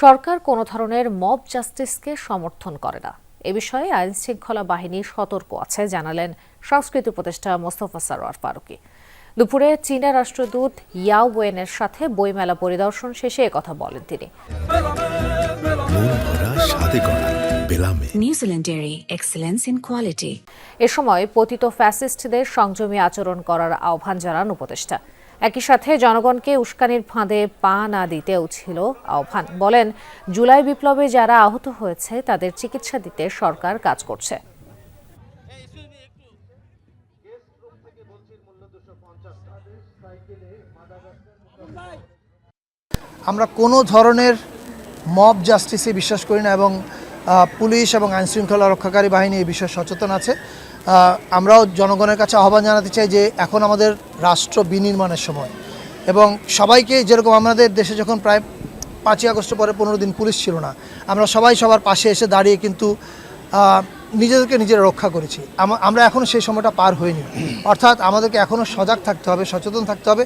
সরকার কোনো ধরনের মব জাস্টিসকে সমর্থন করে না। এ বিষয়ে আইন শৃঙ্খলা বাহিনী সতর্ক আছে জানালেন সংস্কৃতি উপদেষ্টা মোস্তফা সারোয়ার ফারুকি। দুপুরে চীনা রাষ্ট্রদূত ইয়াও ওয়েনের সাথে বইমেলা পরিদর্শন শেষে একথা বলেন তিনি। quality. এ সময় পতিত ফ্যাসিস্টদের সংযমী আচরণ করার আহ্বান জানান উপদেষ্টা। একই সাথে জনগণকে উস্কানির ফাঁদে পা না দিতেও ছিল আহ্বান। বলেন, জুলাই বিপ্লবে যারা আহত হয়েছে, তাদের চিকিৎসা দিতে সরকার কাজ করছে। আমরা কোনো ধরনের মব জাস্টিসে বিশ্বাস করি না এবং পুলিশ এবং আইনশৃঙ্খলা রক্ষাকারী বাহিনী এই বিষয়ে সচেতন আছে। আমরাও জনগণের কাছে আহ্বান জানাতে চাই যে এখন আমাদের রাষ্ট্র বিনির্মাণের সময়। এবং সবাইকে যেরকম আমাদের দেশে যখন প্রায় পাঁচই আগস্ট পরে পনেরো দিন পুলিশ ছিল না, আমরা সবাই সবার পাশে এসে দাঁড়িয়ে কিন্তু নিজেদেরকে নিজেরা রক্ষা করেছি। আমরা এখনও সেই সময়টা পার হইনি। অর্থাৎ আমাদেরকে এখনও সজাগ থাকতে হবে, সচেতন থাকতে হবে।